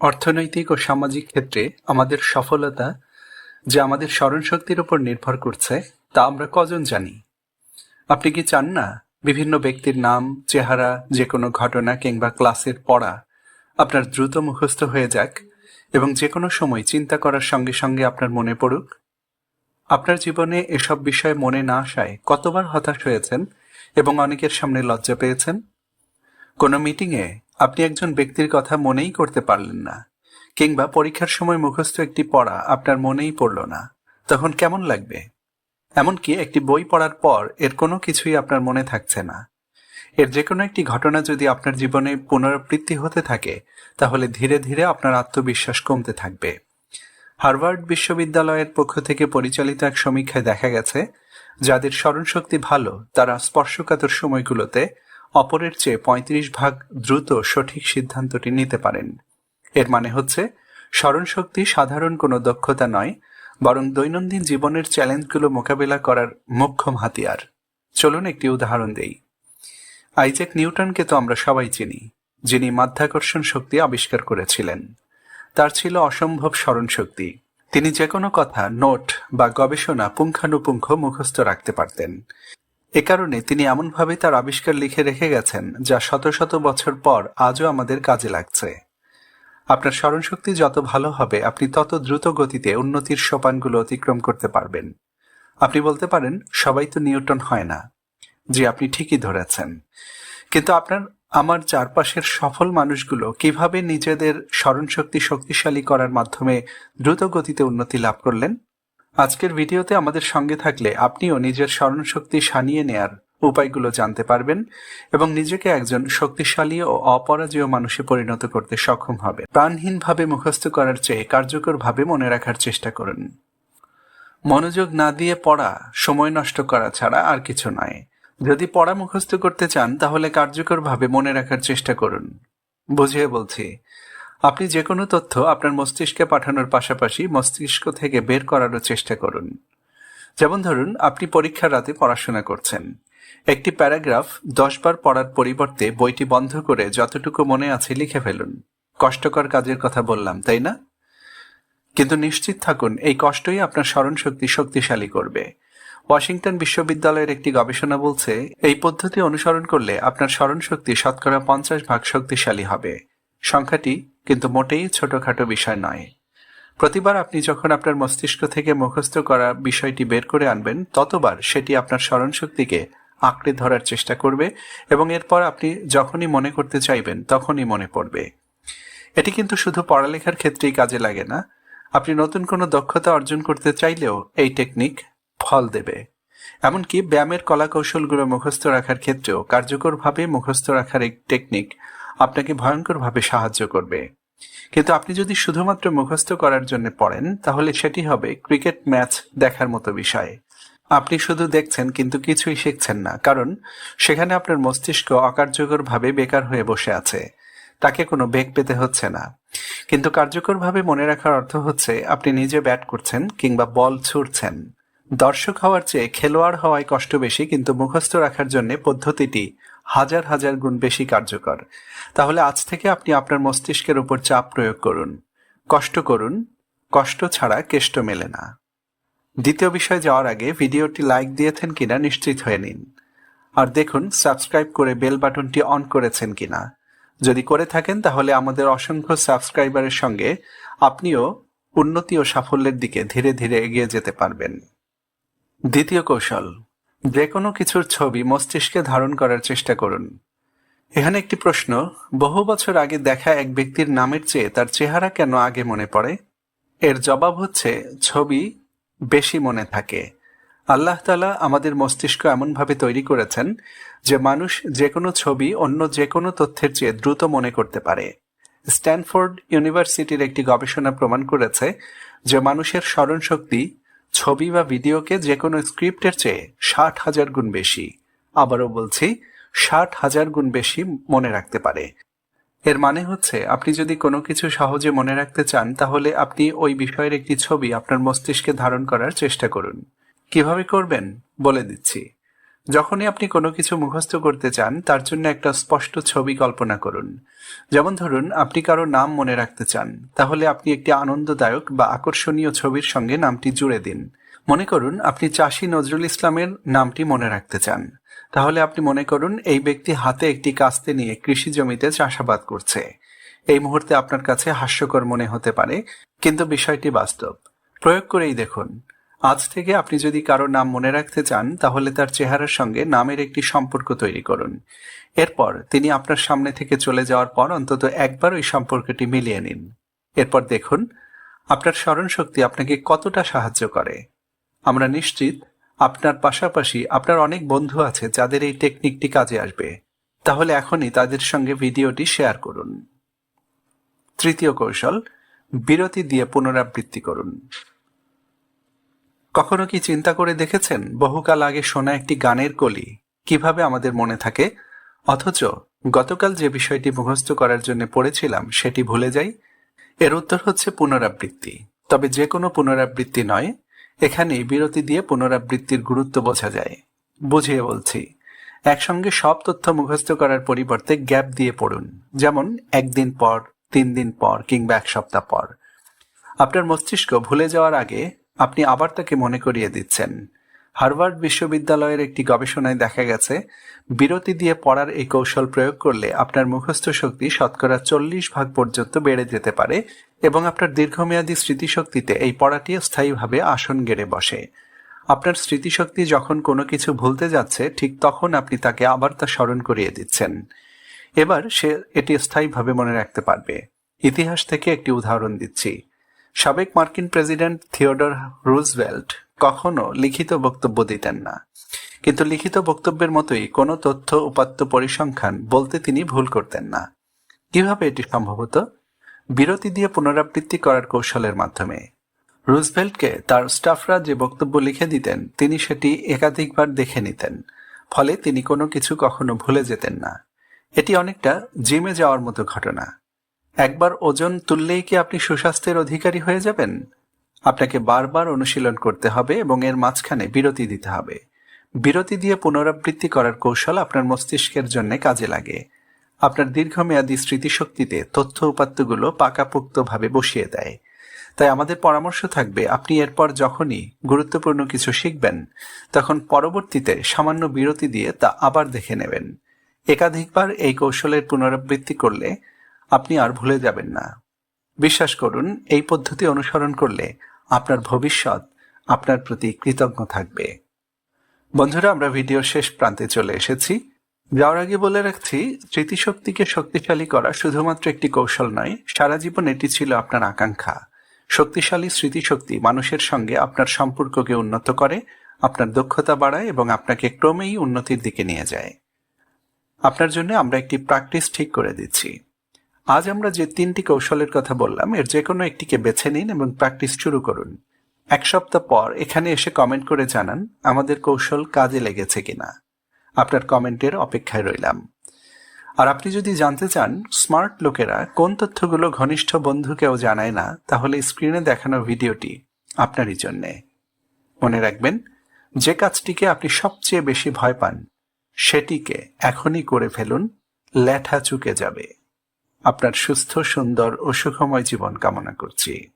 অর্থনৈতিক ও সামাজিক ক্ষেত্রে আমাদের সফলতা যে আমাদের স্মরণশক্তির উপর নির্ভর করছে, তা আমরা কজন জানি? আপনি কি চান না বিভিন্ন ব্যক্তির নাম, চেহারা যে কোনো ঘটনা কিংবা ক্লাসের পড়া আপনার দ্রুত মুখস্থ হয়ে যাক এবং যে কোনো সময় চিন্তা করার সঙ্গে সঙ্গে আপনার মনে পড়ুক? আপনার জীবনে এসব বিষয় মনে না আসায় কতবার হতাশ হয়েছেন এবং অনেকের সামনে লজ্জা পেয়েছেন? কোনো মিটিংয়ে আপনি একজন ব্যক্তির কথা মনেই করতে পারলেন না, কিংবা পরীক্ষার সময় মুখস্থ একটি পড়া আপনার মনেই পড়ল না, তখন কেমন লাগবে? এমনকি একটি বই পড়ার পর এর কোনো কিছুই আপনার মনে থাকছে না। এর যে কোনো একটি ঘটনা যদি আপনার জীবনে পুনরাবৃত্তি হতে থাকে, তাহলে ধীরে ধীরে আপনার আত্মবিশ্বাস কমতে থাকবে। হার্ভার্ড বিশ্ববিদ্যালয়ের পক্ষ থেকে পরিচালিত এক সমীক্ষায় দেখা গেছে, যাদের স্মরণশক্তি ভালো, তারা স্পর্শকাতর সময়গুলোতে অপরের চেয়ে পঁয়ত্রিশ ভাগ দ্রুত সঠিক সিদ্ধান্তটি নিতে পারেন। এর মানে হচ্ছে, স্মরণশক্তি সাধারণ কোনো দক্ষতা নয়, বরং দৈনন্দিন জীবনের চ্যালেঞ্জগুলো মোকাবিলা করার মোক্ষম হাতিয়ার। চলুন একটি উদাহরণ দেই। আইজ্যাক নিউটনকে তো আমরা সবাই চিনি, যিনি মাধ্যাকর্ষণ শক্তি আবিষ্কার করেছিলেন। তার ছিল অসম্ভব স্মরণশক্তি। তিনি যে কোনো কথা, নোট বা গবেষণা পুঙ্খানুপুঙ্খ মুখস্থ রাখতে পারতেন। এ কারণে তিনি এমনভাবে তার আবিষ্কার লিখে রেখে গেছেন, যা শত শত বছর পর আজও আমাদের কাজে লাগছে। আপনার স্মরণশক্তি যত ভালো হবে, আপনি তত দ্রুত গতিতে উন্নতির সোপানগুলো অতিক্রম করতে পারবেন। আপনি বলতে পারেন, সবাই তো নিউটন হয় না। জি, আপনি ঠিকই ধরেছেন। কিন্তু আপনার, আমার চারপাশের সফল মানুষগুলো কীভাবে নিজেদের স্মরণশক্তি শক্তিশালী করার মাধ্যমে দ্রুত গতিতে উন্নতি লাভ করলেন? আজকের ভিডিওতে আমাদের সঙ্গে থাকলে আপনিও নিজের স্মরণশক্তি সানিয়ে নেয়ার উপায়গুলো জানতে পারবেন এবং নিজেকে একজন শক্তিশালী ও অপরাজেয় মানুষে পরিণত করতে সক্ষম হবে। প্রাণহীনভাবে মুখস্থ করার চেয়ে কার্যকরভাবে মনে রাখার চেষ্টা করুন। মনোযোগ না দিয়ে পড়া, সময় নষ্ট করা ছাড়া আর কিছু নয়। যদি পড়া মুখস্থ করতে চান, তাহলে কার্যকরভাবে মনে রাখার চেষ্টা করুন। বুঝিয়ে বলছি আপনি যে কোনো তথ্য আপনার মস্তিষ্কে পাঠানোর পাশাপাশি মস্তিষ্ক থেকে বের করারও চেষ্টা করুন। যেমন ধরুন, আপনি পরীক্ষার রাতে পড়াশোনা করছেন। একটি প্যারাগ্রাফ দশবার পড়ার পরিবর্তে বইটি বন্ধ করে যতটুকু মনে আছে লিখে ফেলুন। কষ্টকর কাজের কথা বললাম, তাই না? কিন্তু নিশ্চিত থাকুন, এই কষ্টই আপনার স্মরণশক্তি শক্তিশালী করবে। ওয়াশিংটন বিশ্ববিদ্যালয়ের একটি গবেষণা বলছে, এই পদ্ধতি অনুসরণ করলে আপনার স্মরণশক্তি শতকরা পঞ্চাশ ভাগ শক্তিশালী হবে। সংখ্যাটি কিন্তু মোটেই ছোটখাটো বিষয় নয়। প্রতিবার আপনি যখন আপনার মস্তিষ্ক থেকে মুখস্থ করা বিষয়টি বের করে আনবেন, ততবার সেটি আপনার স্মরণশক্তিকে আঁকড়ে ধরার চেষ্টা করবে এবং এরপর আপনি যখনই মনে করতে চাইবেন, তখনই মনে পড়বে। এটি কিন্তু শুধু পড়ালেখার ক্ষেত্রেই কাজে লাগে না। আপনি নতুন কোনো দক্ষতা অর্জন করতে চাইলেও এই টেকনিক ফল দেবে। এমনকি ব্যায়ামের কলা কৌশলগুলো মুখস্থ রাখার ক্ষেত্রেও কার্যকরভাবে মুখস্থ রাখার এই টেকনিক আপনাকে ভয়ঙ্করভাবে সাহায্য করবে। কিন্তু আপনি যদি শুধুমাত্র মুখস্থ করার জন্য পড়েন, তাহলে সেটি হবে ক্রিকেট ম্যাচ দেখার মতো বিষয়। আপনি শুধু দেখছেন, কিন্তু কিছুই শিখছেন না, কারণ সেখানে আপনার মস্তিষ্ক অকার্যকরভাবে বেকার হয়ে বসে আছে। তাকে কোনো বেগ পেতে হচ্ছে না। কিন্তু কার্যকরভাবে মনে রাখার অর্থ হচ্ছে, আপনি নিজে ব্যাট করছেন কিংবা বল ছুড়ছেন। দর্শক হওয়ার চেয়ে খেলোয়াড় হওয়ায় কষ্ট বেশি, কিন্তু মুখস্থ রাখার জন্য পদ্ধতিটি হাজার হাজার গুণ বেশি কার্যকর। তাহলে আজ থেকে আপনি আপনার মস্তিষ্কের উপর চাপ প্রয়োগ করুন। কষ্ট করুন। কষ্ট ছাড়া কেষ্ট মেলে না। দ্বিতীয় বিষয়ে যাওয়ার আগে ভিডিওটি লাইক দিয়েছেন কিনা নিশ্চিত হয়ে নিন। আর দেখুন, সাবস্ক্রাইব করে বেল বাটনটি অন করেছেন কিনা। যদি করে থাকেন, তাহলে আমাদের অসংখ্য সাবস্ক্রাইবারের সঙ্গে আপনিও উন্নতি ও সাফল্যের দিকে ধীরে ধীরে এগিয়ে যেতে পারবেন। দ্বিতীয় কৌশল। যে কোনো কিছুর ছবি মস্তিষ্কে ধারণ করার চেষ্টা করুন। এখানে একটি প্রশ্ন, বহু বছর আগে দেখা এক ব্যক্তির নামের চেয়ে তার চেহারা কেন আগে মনে পড়ে? এর জবাব হচ্ছে, ছবি বেশি মনে থাকে। আল্লাহ তালা আমাদের মস্তিষ্ক এমনভাবে তৈরি করেছেন যে মানুষ যে কোনো ছবি অন্য যে কোনো তথ্যের চেয়ে দ্রুত মনে করতে পারে। স্ট্যানফোর্ড ইউনিভার্সিটির একটি গবেষণা প্রমাণ করেছে যে মানুষের স্মরণ শক্তি ছবি বা ভিডিওকে যে কোনো স্ক্রিপ্টের চেয়ে ষাট হাজার গুণ বেশি। আবারও বলছি, ষাট হাজার গুণ বেশি মনে রাখতে পারে। এর মানে হচ্ছে, আপনি যদি কোনো কিছু সহজে মনে রাখতে চান, তাহলে আপনি ওই বিষয়ের একটি ছবি আপনার মস্তিষ্কে ধারণ করার চেষ্টা করুন। কীভাবে করবেন? বলে দিচ্ছি। যখনই আপনি কোনো কিছু মুখস্থ করতে চান, তার জন্য একটা স্পষ্ট ছবি কল্পনা করুন। যেমন ধরুন, আপনি কারও নাম মনে রাখতে চান, তাহলে আপনি একটি আনন্দদায়ক বা আকর্ষণীয় ছবির সঙ্গে নামটি জুড়ে দিন। মনে করুন, আপনি চাষি নজরুল ইসলামের নামটি মনে রাখতে চান। তাহলে আপনি মনে করুন, এই ব্যক্তি হাতে একটি কাস্তে নিয়ে কৃষি জমিতে চাষাবাদ করছে। এই মুহূর্তে আপনার কাছে হাস্যকর মনে হতে পারে, কিন্তু বিষয়টি বাস্তব। প্রয়োগ করেই দেখুন। আজ থেকে আপনি যদি কারও নাম মনে রাখতে চান, তাহলে তার চেহারার সঙ্গে নামের একটি সম্পর্ক তৈরি করুন। এরপর তিনি আপনার সামনে থেকে চলে যাওয়ার পর অন্তত একবার ওই সম্পর্কটি মিলিয়ে নিন। এরপর দেখুন, আপনার স্মরণ শক্তি আপনাকে কতটা সাহায্য করে। আমরা নিশ্চিত, আপনার পাশাপাশি আপনার অনেক বন্ধু আছে যাদের এই টেকনিকটি কাজে আসবে। তাহলে এখনই তাদের সঙ্গে ভিডিওটি শেয়ার করুন। তৃতীয় কৌশল, বিরতি দিয়ে পুনরাবৃত্তি করুন। কখনো কি চিন্তা করে দেখেছেন বহুকাল আগে শোনা একটি গানের কলি? কীভাবে আমাদের মনে থাকে? অথচ গতকাল যে বিষয়টি মুখস্থ করার জন্য পড়েছিলাম, সেটি ভুলে যাই। এর উত্তর হচ্ছে পুনরাবৃত্তি। তবে যে কোনো পুনরাবৃত্তি নয় এখানে বিরতি দিয়ে পুনরাবৃত্তির গুরুত্ব বোঝা যায়। বুঝিয়ে বলছি, একসঙ্গে সব তথ্য মুখস্থ করার পরিবর্তে গ্যাপ দিয়ে পড়ুন। যেমন, একদিন পর, তিন দিন পর, কিংবা এক সপ্তাহ পর। আপনার মস্তিষ্ক ভুলে যাওয়ার আগে আপনি আবার তাকে মনে করিয়ে দিচ্ছেন। হার্ভার্ড বিশ্ববিদ্যালয়ের একটি গবেষণায় দেখা গেছে, বিরতি দিয়ে পড়ার এই কৌশল প্রয়োগ করলে আপনার মুখস্থ শক্তি শতকরা চল্লিশ ভাগ পর্যন্ত বেড়ে যেতে পারে এবং আপনার দীর্ঘমেয়াদী স্মৃতিশক্তিতে এই পড়াটি স্থায়ীভাবে আসন গেড়ে বসে। আপনার স্মৃতিশক্তি যখন কোনো কিছু ভুলতে যাচ্ছে, ঠিক তখন আপনি তাকে আবার তা স্মরণ করিয়ে দিচ্ছেন। এবার সে এটি স্থায়ীভাবে মনে রাখতে পারবে। ইতিহাস থেকে একটি উদাহরণ দিচ্ছি। সাবেক মার্কিন প্রেসিডেন্ট থিওডর রুজভেল্ট কখনো লিখিত বক্তব্য দিতেন না। কিন্তু লিখিত বক্তব্যের মতোই কোনো তথ্য উপাত্ত পরিসংখ্যান বলতে তিনি ভুল করতেন না। কীভাবে এটি সম্ভব হতো? বিরতি দিয়ে পুনরাবৃত্তি করার কৌশলের মাধ্যমে। রুজভেল্টকে তার স্টাফরা যে বক্তব্য লিখে দিতেন, তিনি সেটি একাধিকবার দেখে নিতেন, ফলে তিনি কোনো কিছু কখনো ভুলে যেতেন না। এটি অনেকটা জিমে যাওয়ার মতো ঘটনা। একবার ওজন তুললেই কি আপনি সুস্বাস্থ্যের অধিকারী হয়ে যাবেন? আপনাকে বারবার অনুশীলন করতে হবে এবং এর মাঝখানে বিরতি দিতে হবে। বিরতি দিয়ে পুনরাবৃত্তি করার কৌশল আপনার মস্তিষ্কের জন্য কাজে লাগে। আপনার দীর্ঘমেয়াদী স্মৃতিশক্তিতে তথ্য উপাত্তগুলো পাকাপোক্তভাবে বসিয়ে দেয়। তাই আমাদের পরামর্শ থাকবে, আপনি এরপর যখনই গুরুত্বপূর্ণ কিছু শিখবেন, তখন পরবর্তীতে সামান্য বিরতি দিয়ে তা আবার দেখে নেবেন। একাধিকবার এই কৌশলের পুনরাবৃত্তি করলে আপনি আর ভুলে যাবেন না। বিশ্বাস করুন, এই পদ্ধতি অনুসরণ করলে আপনার ভবিষ্যৎ আপনার প্রতি কৃতজ্ঞ থাকবে। বন্ধুরা, আমরা ভিডিও শেষ প্রান্তে চলে এসেছি। যাওয়ার আগে বলে রাখছি, স্মৃতিশক্তিকে শক্তিশালী করা শুধুমাত্র একটি কৌশল নয়, সারা জীবন এটি ছিল আপনার আকাঙ্ক্ষা। শক্তিশালী স্মৃতিশক্তি মানুষের সঙ্গে আপনার সম্পর্ককে উন্নত করে, আপনার দক্ষতা বাড়ায় এবং আপনাকে ক্রমেই উন্নতির দিকে নিয়ে যায়। আপনার জন্য আমরা একটি প্র্যাকটিস ঠিক করে দিচ্ছি। আজ আমরা যে তিনটি কৌশলের কথা বললাম, এর যে কোনো একটিকে বেছে নিন এবং প্র্যাকটিস শুরু করুন। এক সপ্তাহ পর এখানে এসে কমেন্ট করে জানান, আমাদের কৌশল কাজে লেগেছে কিনা? আপনার কমেন্টের অপেক্ষায় রইলাম। আর আপনি যদি জানতে চান, স্মার্ট লোকেরা কোন তথ্যগুলো ঘনিষ্ঠ বন্ধুকেও জানায় না, তাহলে স্ক্রিনে দেখানো ভিডিওটি আপনারই জন্যে। মনে রাখবেন, যে কাজটিকে আপনি সবচেয়ে বেশি ভয় পান, সেটিকে এখনই করে ফেলুন ল্যাঠা চুকে যাবে। আপনার সুস্থ সুন্দর ও সুখময় জীবন কামনা করছি।